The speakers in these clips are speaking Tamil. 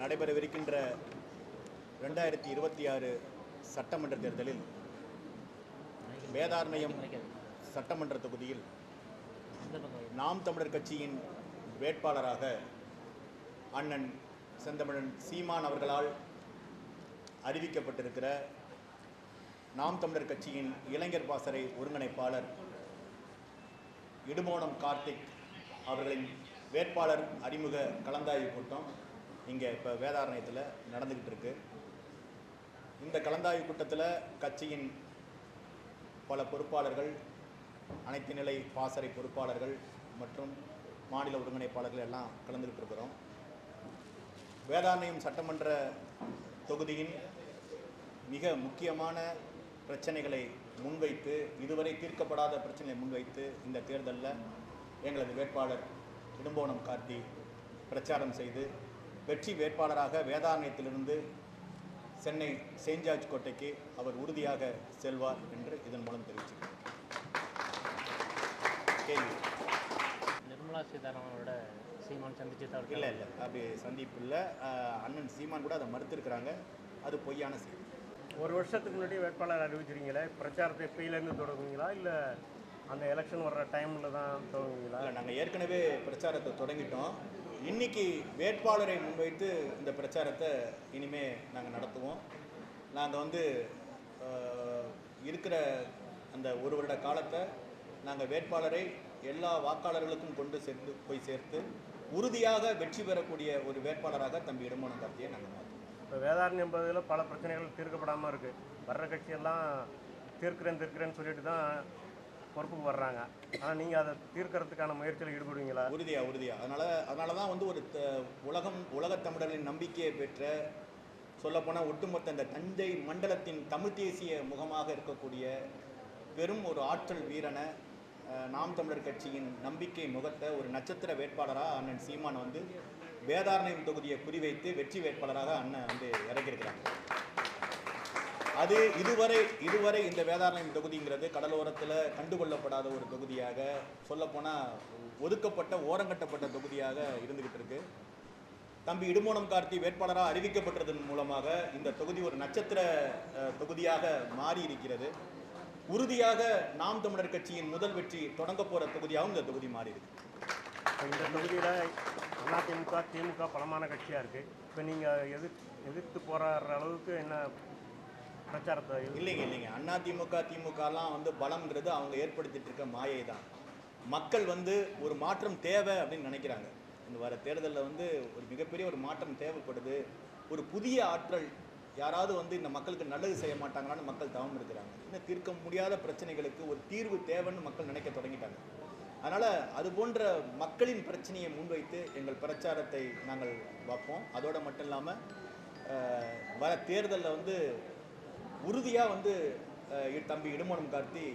நடைபெறவிருக்கின்ற ரெண்டாயிரத்தி இருபத்தி ஆறு சட்டமன்ற தேர்தலில் வேதாரண்யம் சட்டமன்ற தொகுதியில் நாம் தமிழர் கட்சியின் வேட்பாளராக அண்ணன் செந்தமிழன் சீமான் அவர்களால் அறிவிக்கப்பட்டிருக்கிற நாம் தமிழர் கட்சியின் இளைஞர் பாசறை ஒருங்கிணைப்பாளர் இடுமோனம் கார்த்திக் அவர்களின் வேட்பாளர் அறிமுக கலந்தாய்வு கூட்டம். இங்கே இப்போ வேதாரண்யத்தில் நடந்துக்கிட்டு இருக்கு. இந்த கலந்தாய்வு கூட்டத்தில் கட்சியின் பல பொறுப்பாளர்கள் அனைத்து நிலை பாசறை பொறுப்பாளர்கள் மற்றும் மாநில ஒருங்கிணைப்பாளர்கள் எல்லாம் கலந்துக்கிட்டு இருக்கிறோம். வேதாரண்யம் சட்டமன்ற தொகுதியின் மிக முக்கியமான பிரச்சனைகளை முன்வைத்து இதுவரை தீர்க்கப்படாத பிரச்சனையை முன்வைத்து இந்த தேர்தலில் எங்களது வேட்பாளர் இடும்போனம் கார்த்தி பிரச்சாரம் செய்து வெற்றி வேட்பாளராக வேதாரண்யத்திலிருந்து சென்னை செயின்ட் ஜார்ஜ் கோட்டைக்கு அவர் உறுதியாக செல்வார் என்று இதன் மூலம் தெரிவிச்சுக்கிறேன் கேள்வி? நிர்மலா சீதாராமனோட சீமான் சந்திச்சு இல்லை இல்லை. அப்படி சந்திப்பு இல்லை. அண்ணன் சீமான் கூட அதை மறுத்திருக்கிறாங்க. அது பொய்யான செய்தி. ஒரு வருஷத்துக்கு முன்னாடி வேட்பாளர் அறிவிச்சிருக்கீங்களே? பிரச்சாரத்தை எப்பயிலேருந்து தொடங்குவீங்களா இல்லை அந்த எலெக்ஷன் வர்ற டைமில் தான் தொடங்குவீங்களா இல்லை நாங்கள் ஏற்கனவே பிரச்சாரத்தை தொடங்கிட்டோம். இன்னைக்கு வேட்பாளரை முன்வைத்து இந்த பிரச்சாரத்தை இனிமே நாங்கள் நடத்துவோம். நாங்கள் வந்து இருக்கிற அந்த ஒரு வருட காலத்தை நாங்கள் வேட்பாளரை எல்லா வாக்காளர்களுக்கும் கொண்டு சேர்த்து போய் சேர்த்து உறுதியாக வெற்றி பெறக்கூடிய ஒரு வேட்பாளராக தம்பி இடமான கார்த்தியை நாங்கள் மாற்றுவோம் இப்போ வேதாரண்யம் பகுதியில் பல பிரச்சனைகள் தீர்க்கப்படாமல் இருக்குது வர்ற கட்சியெல்லாம் தீர்க்கிறேன் தீர்க்கிறேன்னு சொல்லிட்டு தான் பொறுப்புக்கு வர்றாங்க. ஆனால் நீங்கள் அதை தீர்க்கறதுக்கான முயற்சியில் ஈடுபடுவீங்களா? உறுதியா உறுதியா. அதனால அதனால தான் வந்து ஒரு த- உலகம் உலகத் தமிழர்களின் நம்பிக்கையை பெற்ற சொல்லப்போனால் ஒட்டுமொத்த இந்த தஞ்சை மண்டலத்தின் தமிழ் தேசிய முகமாக இருக்கக்கூடிய பெரும் ஒரு ஆற்றல் வீரனை நாம் தமிழர் கட்சியின் நம்பிக்கை முகத்தை ஒரு நட்சத்திர வேட்பாளராக அண்ணன் சீமான் வந்து வேதாரண்யம் தொகுதியை குறிவைத்து வெற்றி வேட்பாளராக அண்ணன் வந்து இறக்கியிருக்கிறாங்க அது இதுவரை இதுவரை இந்த வேதாரண்யம் தொகுதிங்கிறது கடலோரத்தில் கண்டுகொள்ளப்படாத ஒரு தொகுதியாக சொல்லப்போனால் ஒதுக்கப்பட்ட ஓரங்கட்டப்பட்ட தொகுதியாக இருந்துக்கிட்டு இருக்கு. தம்பி இடுமோனம் கார்த்தி வேட்பாளராக அறிவிக்கப்பட்டதன் மூலமாக இந்த தொகுதி ஒரு நட்சத்திர தொகுதியாக மாறி இருக்கிறது உறுதியாக நாம் தமிழர் கட்சியின் முதல் வெற்றி தொடங்க போகிற தொகுதியாகவும் இந்த தொகுதி மாறி இருக்கு இந்த தொகுதியில் அதிமுக திமுக பலமான கட்சியாக இருக்குது இப்போ நீங்கள் எதிர் எதிர்த்து போராடுற அளவுக்கு என்ன பிரச்சாரத்தை இல்லைங்க இல்லைங்க. அண்ணா திமுக திமுகலாம் வந்து பலம்ங்கிறது அவங்க ஏற்படுத்திட்டு இருக்க மாயை தான் மக்கள் வந்து ஒரு மாற்றம் தேவை அப்படின்னு நினைக்கிறாங்க. இந்த வர தேர்தலில் வந்து ஒரு மிகப்பெரிய ஒரு மாற்றம் தேவைப்படுது. ஒரு புதிய ஆற்றல் யாராவது வந்து இந்த மக்களுக்கு நல்லது செய்ய மாட்டாங்களான்னு மக்கள் தவம் இருக்கிறாங்க. இன்னும் தீர்க்க முடியாத பிரச்சனைகளுக்கு ஒரு தீர்வு தேவைன்னு மக்கள் நினைக்க தொடங்கிட்டாங்க. அதனால் அது போன்ற மக்களின் பிரச்சனையை முன்வைத்து எங்கள் பிரச்சாரத்தை நாங்கள் வைப்போம் அதோடு மட்டும் இல்லாமல் வர தேர்தலில் வந்து உறுதியாக வந்து தம்பி இடுமோனம் கார்த்தி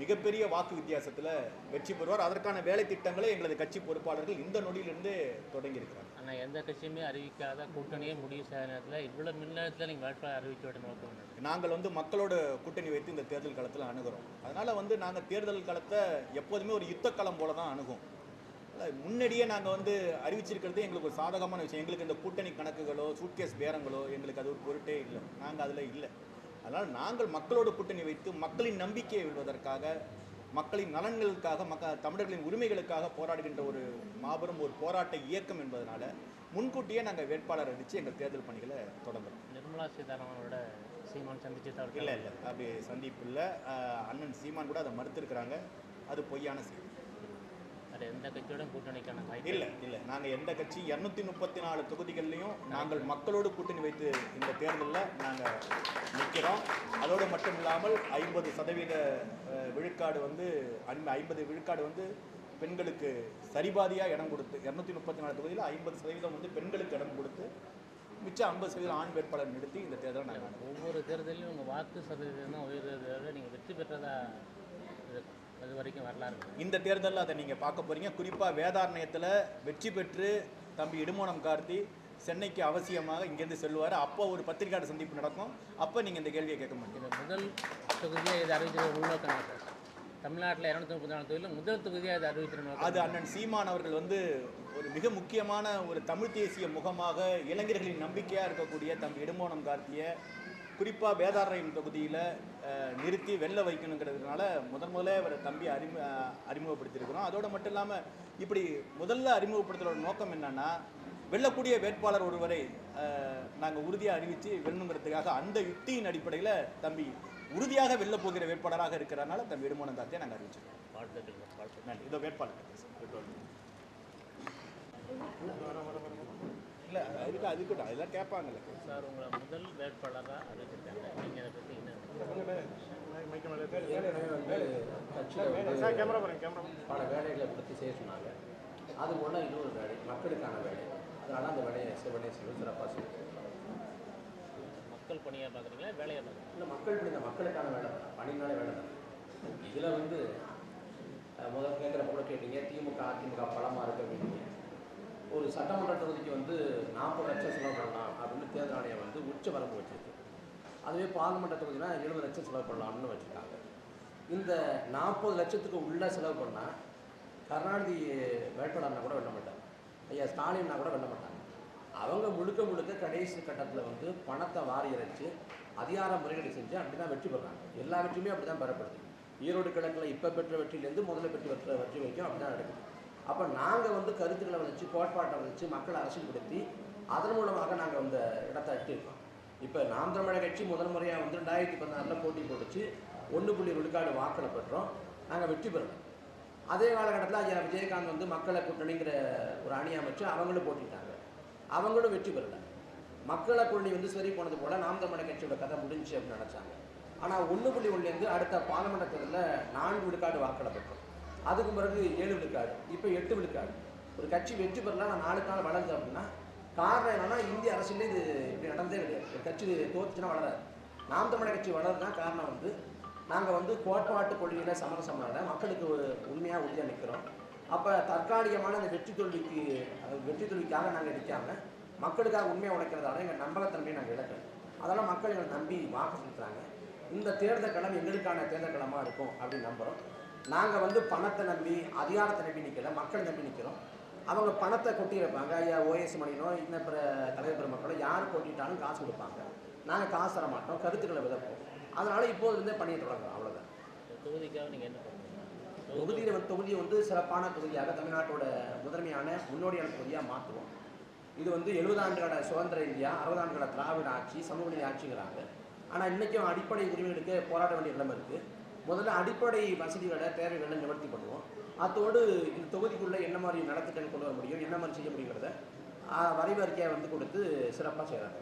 மிகப்பெரிய வாக்கு வித்தியாசத்தில் வெற்றி பெறுவார். அதற்கான வேலை திட்டங்களை எங்களது கட்சி பொறுப்பாளர்கள் இந்த நொடியிலிருந்து தொடங்கியிருக்கிறாங்க ஆனால் எந்த கட்சியுமே அறிவிக்காத கூட்டணியே முடிவு செய்யாத நேரத்தில் இவ்வளோ மின்னத்தில் நீங்கள் வேட்பாளர் அறிவிக்க என்ன? நாங்கள் வந்து மக்களோட கூட்டணி வைத்து இந்த தேர்தல் காலத்தில் அணுகிறோம். அதனால் வந்து நாங்கள் தேர்தல் காலத்தை எப்போதுமே ஒரு யுத்த களம் போல தான் அணுகும். முன்னாடியே நாங்கள் வந்து அறிவிச்சிருக்கிறது எங்களுக்கு ஒரு சாதகமான விஷயம். எங்களுக்கு இந்த கூட்டணி கணக்குகளோ சூட்கேஸ் பேரங்களோ எங்களுக்கு அது ஒரு பொருட்டே இல்லை. நாங்கள் அதில் இல்லை. அதனால் நாங்கள் மக்களோட கூட்டணி வைத்து மக்களின் நம்பிக்கையை வெல்வதற்காக மக்களின் நலன்களுக்காக மக்க தமிழர்களின் உரிமைகளுக்காக போராடுகின்ற ஒரு மாபெரும் ஒரு போராட்ட இயக்கம் என்பதனால முன்கூட்டியே நாங்கள் வேட்பாளர் அடித்து எங்கள் தேர்தல் பணிகளை தொடங்குறோம். நிர்மலா சீதாராமனோட சீமான் சந்திச்சு இல்லை இல்லை. அப்படி சந்திப்பு இல்லை. அண்ணன் சீமான் கூட அதை மறுத்திருக்கிறாங்க. அது பொய்யான செய்தி. வேறு எந்த கட்சியோட கூட்டணிக்கான வாய்ப்பு இல்லை இல்லை. நாங்கள் எந்த கட்சி இரநூத்தி முப்பத்தி நாலு தொகுதிகள்லையும் நாங்கள் மக்களோடு கூட்டணி வைத்து இந்த தேர்தலில் நாங்கள் நிற்கிறோம் அதோடு மட்டும் இல்லாமல் ஐம்பது சதவீத விழுக்காடு வந்து ஐம்பது விழுக்காடு வந்து பெண்களுக்கு சரிபாதியாக இடம் கொடுத்து இரநூத்தி முப்பத்தி நாலு தொகுதியில் ஐம்பது சதவீதம் வந்து பெண்களுக்கு இடம் கொடுத்து மிச்சம் ஐம்பது சதவீதம் ஆண் வேட்பாளர் நிறுத்தி இந்த தேர்தலை நாங்கள் ஒவ்வொரு தேர்தலையும் உங்கள் வாக்கு சதவீதம் தான் உயர்றதை விட நீங்கள் வெற்றி பெற்றதா இது அது வரைக்கும் வரலாறு. இந்த தேர்தலில் அதை நீங்கள் பார்க்க போறீங்க. குறிப்பாக வேதாரண்யத்தில் வெற்றி பெற்று தம்பி இடுமோனம் கார்த்தி சென்னைக்கு அவசியமாக இங்கேருந்து செல்வார் அப்போ ஒரு பத்திரிகையாளர் சந்திப்பு நடக்கும். அப்போ நீங்கள் இந்த கேள்வியை கேட்க மாட்டீங்க இது முதல் தொகுதியாக இது அறிவிக்கிற உள்நோக்கம் தமிழ்நாட்டில் இரநூத்தி முப்பத்தி நாலு தொகுதியில் முதல் தொகுதியாக அதை அறிவித்திருந்தோம் அது அண்ணன் சீமான் அவர்கள் வந்து ஒரு மிக முக்கியமான ஒரு தமிழ் தேசிய முகமாக இளைஞர்களின் நம்பிக்கையாக இருக்கக்கூடிய தம்பி இடுமோனம் கார்த்திய குறிப்பாக வேதாரண்யம் தொகுதியில் நிறுத்தி வெல்ல வைக்கணுங்கிறதுனால முதன் முதல்ல இவரை தம்பி அறிமு அறிமுகப்படுத்தியிருக்கிறோம். அதோடு மட்டும் இல்லாமல் இப்படி முதல்ல அறிமுகப்படுத்துகிற நோக்கம் என்னன்னா வெல்லக்கூடிய வேட்பாளர் ஒருவரை நாங்கள் உறுதியாக அறிவித்து வெல்லணுங்கிறதுக்காக அந்த யுக்தியின் அடிப்படையில் தம்பி உறுதியாக வெல்ல போகிற வேட்பாளராக இருக்கிறனால தம்பி இடுமோனம் கார்த்தியை நாங்கள் அறிவிச்சிருக்கோம். இதோ வேட்பாளர். இல்லை அதுக்கு அதுக்கிட்ட அதெல்லாம் கேட்பாங்கல்ல சார் உங்களை முதல் வேட்பாளராக அறிவிச்சிருக்காங்க நீங்கள் அதை பற்றி என்ன சார் கேமரா கேமரா பல வேலைகளை கொடுத்து செய்ய சொன்னாங்க. அது போல் இன்னொரு வேலை மக்களுக்கான வேலை. அதனால் அந்த வேலையை சிவனே செய்வது சிறப்பாக செய்யும் மக்கள் பணியாக பார்க்குறீங்களா? வேலையாக பார்க்குறீங்களா? இல்லை மக்கள் பணி தான் மக்களுக்கான வேலை தான். பணினாலே வேலை தான். இதில் வந்து முதல் கேட்குறப்ப கூட கேட்டீங்க திமுக அதிமுக பலமாக இருக்கு அப்படின்னீங்க. ஒரு சட்டமன்ற தொகுதிக்கு வந்து நாற்பது லட்சம் செலவு பண்ணலாம் அப்படின்னு தேர்தல் ஆணையம் வந்து உச்ச வரம்பு வச்சிருக்கு. அதுவே பார்லிமெண்ட் தொகுதினா எழுபது லட்சம் செலவு பண்ணலாம்னு வச்சுருக்காங்க. இந்த நாற்பது லட்சத்துக்கு உள்ள செலவு பண்ணால் கருணாநிதி வேட்பாளர்னா கூட வெல்ல மாட்டாங்க ஐயா ஸ்டாலின்னா கூட வெல்ல மாட்டாங்க. அவங்க முழுக்க முழுக்க கடைசி கட்டத்தில் வந்து பணத்தை வாரி இறைச்சி அதிகார முறைகளை செஞ்சு அப்படி தான் வெற்றி பெறாங்க. எல்லா வெற்றியுமே அப்படி தான் பெறப்படுது. ஈரோடு கிழக்கில் இப்போ பெற்ற வெற்றியிலேருந்து முதல்ல பெற்று பெற்ற வெற்றி வரைக்கும் அப்படி தான் நடக்குது. அப்போ நாங்கள் வந்து கருத்துக்களை வச்சு கோட்பாட்டை வச்சு மக்களை அரசியல்படுத்தி அதன் மூலமாக நாங்கள் அந்த இடத்தை எட்டியிருக்கோம். இப்போ நாம் தமிழக கட்சி முதல் முறையாக வந்து ரெண்டாயிரத்தி பதினாறில் போட்டி போட்டுச்சு. ஒன்று புள்ளி விழுக்காடு வாக்கில் பெற்றோம். நாங்கள் வெற்றி பெறணும் அதே காலகட்டத்தில் ஐயா விஜயகாந்த் வந்து மக்களை கூட்டணிங்கிற ஒரு அணி அமைச்சு அவங்களும் போட்டிட்டாங்க அவங்களும் வெற்றி பெறல. மக்களை கூட்டணி வந்து சரி போனது போல் நாம் தமிழக கட்சியோட கதை முடிஞ்சு அப்படின்னு நினச்சாங்க. ஆனால் ஒன்று புள்ளி ஒன்றுலேருந்து அடுத்த பாராளுமன்ற தேர்தலில் நான்கு விழுக்காடு வாக்களை பெற்றோம். அதுக்கு பிறகு ஏழு விழுக்காடு இப்போ எட்டு விழுக்காடு. ஒரு கட்சி வெற்றி பெறலாம் நான் நாலு நாள் வளருது அப்படின்னா காரணம் என்னன்னா இந்திய அரசியலே இது இப்படி நடந்ததே கிடையாது. ஒரு கட்சி தோத்துச்சுன்னா வளராது. நாம் தமிழர் கட்சி வளருதுனா காரணம் வந்து நாங்கள் வந்து கோட்பாட்டு கொள்கையில் சமரசமாக மக்களுக்கு உண்மையாக உறுதியாக நிற்கிறோம் அப்போ தற்காலிகமான அந்த வெற்றி தோல்விக்கு அது வெற்றி தோல்விக்காக நாங்கள் நிற்காம மக்களுக்காக உண்மையாக உழைக்கிறதால எங்கள் நம்பகத்தன்மையை நாங்கள் இழக்கிறோம் அதனால் மக்கள் எங்களை நம்பி வாக்கு செலுத்துகிறாங்க இந்த தேர்தல் களம் எங்களுக்கான தேர்தல் களமாக இருக்கும் அப்படின்னு நம்புகிறோம் நாங்கள் வந்து பணத்தை நம்பி அதிகாரத்தை நம்பி நிற்கல மக்களை நம்பி நிற்கிறோம் அவங்க பணத்தை கொட்டி வைப்பாங்க. ஐயா ஓஎஸ் மணினோ இன்னும் பிற தலைவர் பெருமக்களோ யார் கொட்டிட்டாலும் காசு கொடுப்பாங்க. நாங்கள் காசு தர மாட்டோம் கருத்துக்களை விதப்போம். அதனால் இப்போதுலேருந்தே பணியை தொடங்குறோம் அவ்வளோதான் தொகுதிக்காக நீங்கள் என்ன தொகுதியில் வந்து தொகுதியை வந்து சிறப்பான தொகுதியாக தமிழ்நாட்டோட முதன்மையான முன்னோடியான தொகுதியாக மாற்றுவோம் இது வந்து எழுபது ஆண்டுகள சுதந்திர இந்தியா அறுபது ஆண்டுகள திராவிட ஆட்சி சமூக நீதி ஆட்சிங்கிறாங்க ஆனால் இன்றைக்கும் அடிப்படை உரிமைகளுக்கு போராட வேண்டிய நிலைமை இருக்குது முதல்ல அடிப்படை வசதிகளை தேவைகளை நிவர்த்தி பண்ணுவோம். அத்தோடு இந்த தொகுதிக்குள்ளே என்ன மாதிரி நலத்திட்டம் கொண்டு வர முடியும் என்ன மாதிரி செய்ய முடியுங்கிறத வரைவு அறிக்கையை வந்து கொடுத்து சிறப்பாக செய்கிறாங்க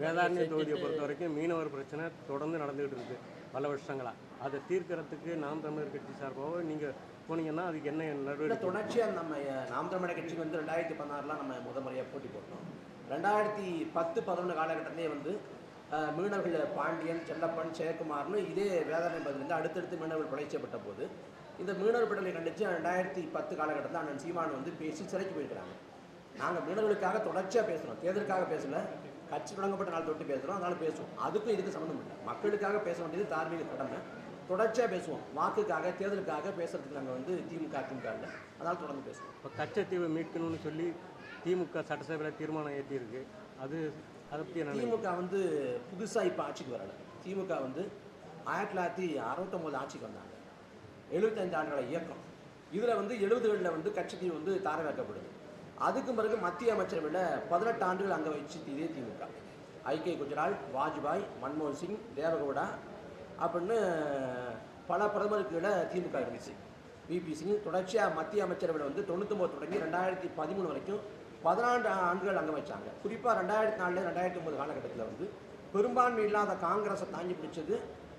வேதாரண்ய தொகுதியை பொறுத்த வரைக்கும் மீனவர் பிரச்சனை தொடர்ந்து நடந்துகிட்டு இருக்கு பல வருஷங்களா. அதை தீர்க்கறதுக்கு நாம் தமிழர் கட்சி சார்பாக நீங்கள் போனீங்கன்னா அதுக்கு என்ன நடவடிக்கை? தொடர்ச்சியாக நம்ம நாம் தமிழர் கட்சிக்கு வந்து ரெண்டாயிரத்தி பதினாறுலாம் நம்ம முத முறையாக போட்டி போட்டோம். ரெண்டாயிரத்தி பத்து பதினொன்று காலகட்டத்திலே வந்து மீனவர்கள் பாண்டியன் செல்லப்பன் ஜெயக்குமார்னு இதே வேதாரணை பகுதியிலிருந்து அடுத்தடுத்து மீனவர்கள் கொலை செய்யப்பட்ட போது இந்த மீனவர் படலை கண்டித்து ரெண்டாயிரத்தி பத்து காலகட்டத்தில் அண்ணன் சீமான் வந்து பேசி சிறைக்கு போயிருக்கிறாங்க. நாங்கள் மீனவர்களுக்காக தொடர்ச்சியாக பேசுகிறோம் தேர்தலுக்காக பேசல. கட்சி தொடங்கப்பட்ட நாள் தொட்டு பேசுகிறோம் அதனால பேசுவோம். அதுக்கும் இதுக்கு சம்மந்தம் இல்லை. மக்களுக்காக பேச வேண்டியது தார்மீக கடமை. தொடர்ச்சியாக பேசுவோம். வாக்குக்காக தேர்தலுக்காக பேசுறதுக்கு நாங்கள் வந்து திமுக திமுக இல்லை. அதனால் தொடர்ந்து பேசுவோம். இப்போ கச்சத்தீவை மீட்கணும்னு சொல்லி திமுக சட்டசபையில் தீர்மானம் ஏற்றியிருக்கு அது அதை பற்றி திமுக வந்து புதுசாக இப்போ ஆட்சிக்கு வரல. திமுக வந்து ஆயிரத்தி தொள்ளாயிரத்தி அறுபத்தொம்போது ஆட்சிக்கு வந்தாங்க. எழுபத்தஞ்சு ஆண்டுகள இயக்கம். இதில் வந்து எழுபதுகளில் வந்து கட்சி வந்து தார வைக்கப்படுது அதுக்கு பிறகு மத்திய அமைச்சரவையில் பதினெட்டு ஆண்டுகள் அங்கே வச்சு இதே திமுக. ஐகே குஜரால் வாஜ்பாய் மன்மோகன் சிங் தேவகவுடா அப்படின்னு பல பிரதமருக்கு திமுக இருந்துச்சு. விபி சிங் தொடர்ச்சியாக மத்திய அமைச்சரவையில் வந்து தொண்ணூத்தொம்பது தொடங்கி ரெண்டாயிரத்தி பதிமூணு வரைக்கும் பதினான்கு ஆண்டுகள் அங்கே வச்சாங்க. குறிப்பாக ரெண்டாயிரத்தி நாலு ரெண்டாயிரத்தி ஒம்பது காலகட்டத்தில் வந்து பெரும்பான்மை இல்லாத காங்கிரஸை தாங்கி பிடிச்சது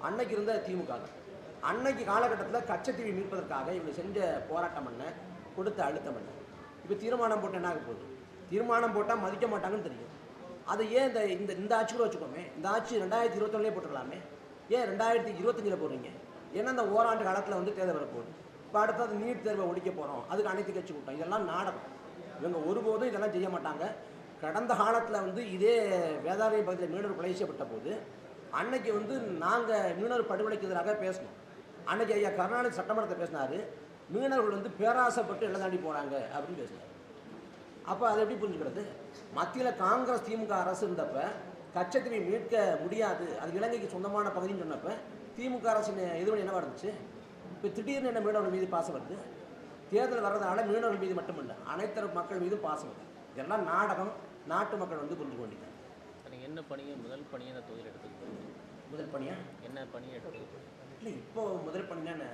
அன்னைக்கு இருந்த திமுக தான். அன்னைக்கு காலகட்டத்தில் கச்சத்தீவை மீட்பதற்காக இவங்க செஞ்ச போராட்டம் பண்ண கொடுத்த அழுத்தம் பண்ண இப்போ தீர்மானம் போட்டு என்ன ஆக போகுது? தீர்மானம் போட்டால் மதிக்க மாட்டாங்கன்னு தெரியும். அதை ஏன் இந்த இந்த இந்த ஆட்சி கூட வச்சுக்கோமே? இந்த ஆட்சி ரெண்டாயிரத்தி இருபத்தொன்னுலேயே போட்டுக்கலாமே ஏன் ரெண்டாயிரத்தி இருபத்தஞ்சில் போடுறீங்க? ஏன்னா இந்த ஓராண்டு காலத்தில் வந்து தேர்தல் வரப்போகுது. இப்போ அடுத்தது நீட் தேர்வை ஒழிக்க போகிறோம் அதுக்கு அனைத்து கட்சி கூட்டம். இதெல்லாம் நாடகம். இவங்க ஒருபோதும் இதெல்லாம் செய்ய மாட்டாங்க. கடந்த காலத்தில் வந்து இதே வேதாரண்ய பகுதியில் மீனவர் கொலை செய்யப்பட்ட போது அன்னைக்கு வந்து நாங்கள் மீனவர் படுகொலைக்கு எதிராக பேசணும் அன்னைக்கு ஐயா கருணாநிதி சட்டமன்றத்தை பேசினார். மீனவர்கள் வந்து பேராசைப்பட்டு எல்லாம் தாண்டி போகிறாங்க அப்படின்னு பேசினார். அப்போ அதை எப்படி புரிஞ்சுக்கிறது? மத்தியில் காங்கிரஸ் திமுக அரசு இருந்தப்ப கச்சத்தீவை மீட்க முடியாது. அது இலங்கைக்கு சொந்தமான பகுதின்னு சொன்னப்ப திமுக அரசின் எதிர்வழி என்னவாக இருந்துச்சு? இப்போ திடீர்னு என்ன மீனவர்கள் மீது பாசம் வருது? தேர்தல் வர்றதுனால மீனவர்கள் மீது மட்டுமல்ல அனைத்து மக்கள் மீதும் பாசம் இதெல்லாம் நாடகம் நாட்டு மக்கள் வந்து புரிஞ்சு கொண்டிருக்காங்க. நீங்கள் என்ன பணியை முதல் பணியை இந்த தொகுதியில் எடுத்துக்கிட்டு முதல் பணியா? என்ன பணியை எடுத்துக்கிட்டு இல்லை இப்போ முதல் பண்ணினா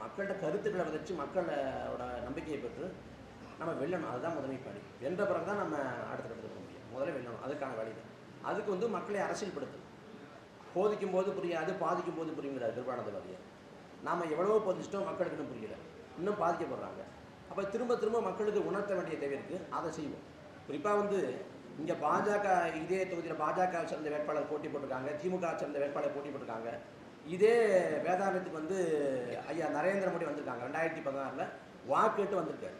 மக்கள்கிட்ட கருத்துக்களை விதைச்சு மக்களோட நம்பிக்கையை பெற்று நம்ம வெல்லணும். அதுதான் முதன்மை பணி. வென்ற பிறகு தான் நம்ம அடுத்த கட்டத்துக்கு போக முடியும். முதல்ல வெல்லணும். அதுக்கான வழி தான். அதுக்கு வந்து மக்களை அரசியல்படுத்தணும் போதிக்கும் போது புரியாது பாதிக்கும் போது புரியுங்கிறார் கிருபானந்த வாரியார் நாம் எவ்வளவோ போதிச்சிட்டோம் மக்களுக்கு இன்னும் புரியல. இன்னும் பாதிக்கப்படுறாங்க. அப்போ திரும்ப திரும்ப மக்களுக்கு உணர்த்த வேண்டிய தேவை இருக்குது அதை செய்வோம். குறிப்பாக வந்து இங்கே பாஜக இதே தொகுதியில் பாஜக சேர்ந்த வேட்பாளர் போட்டி போட்டிருக்காங்க. திமுக சேர்ந்த வேட்பாளர் போட்டி போட்டிருக்காங்க. இதே வேதாந்தத்துக்கு வந்து ஐயா நரேந்திர மோடி வந்திருக்காங்க ரெண்டாயிரத்தி பதினாறில். வாக்கெட்டு வந்திருக்காரு.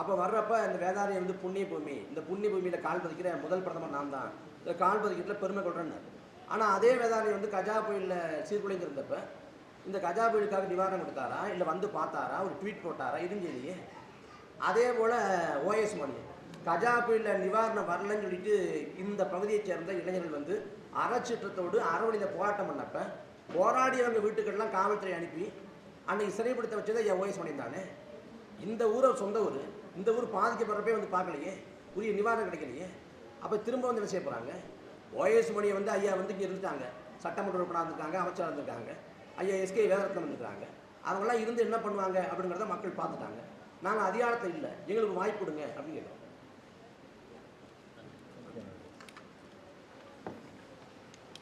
அப்போ வர்றப்ப இந்த வேதாரியம் வந்து புண்ணிய பூமி. இந்த புண்ணிய பூமியில் கால் பதிக்கிற முதல் பிரதமர் நான் தான். இந்த கால் பதிக்கிறதுல பெருமை கொள்றேன்னாரு. ஆனால் அதே வேதாரியம் வந்து கஜா புயலில் சீர்குலைந்திருந்தப்ப இந்த கஜா புயலுக்காக நிவாரணம் கொடுத்தாரா? இல்லை வந்து பார்த்தாரா? ஒரு ட்வீட் போட்டாரா? இதுவும் செய்யலையே. அதே போல் ஓஎஸ் மணி. கஜா புயலில் நிவாரணம் வரலன்னு சொல்லிட்டு இந்த பகுதியைச் சேர்ந்த இளைஞர்கள் வந்து அறச்சீற்றத்தோடு அறவழியில் போராட்டம் பண்ணப்ப போராடியவங்க வீட்டுக்கெல்லாம் காவல்துறை அனுப்பி அன்னைக்கு சிறைப்படுத்த வச்சதை என் ஓஎஸ் மணி தானே? இந்த ஊரை சொந்த ஊர். இந்த ஊர் பாதிக்கப்படுறப்பே வந்து பார்க்கலையே. உரிய நிவாரணம் கிடைக்கலையே. அப்போ திரும்ப வந்து என்ன செய்ய போகிறாங்க ஓஎஸ் மணியை வந்து ஐயா வந்து இங்கே இருந்துட்டாங்க. சட்டமன்ற உறுப்பினர் இருந்திருக்காங்க அமைச்சராக இருந்திருக்காங்க. ஐயா எஸ்கே வேதரத்னம் இருக்கிறாங்க அவங்களாம் இருந்து என்ன பண்ணுவாங்க அப்படிங்கிறத மக்கள் பார்த்துட்டாங்க. நாங்கள் அதிகாரத்தில் இல்லை. எங்களுக்கு வாய்ப்பு கொடுங்க அப்படின்னு கேட்டோம்.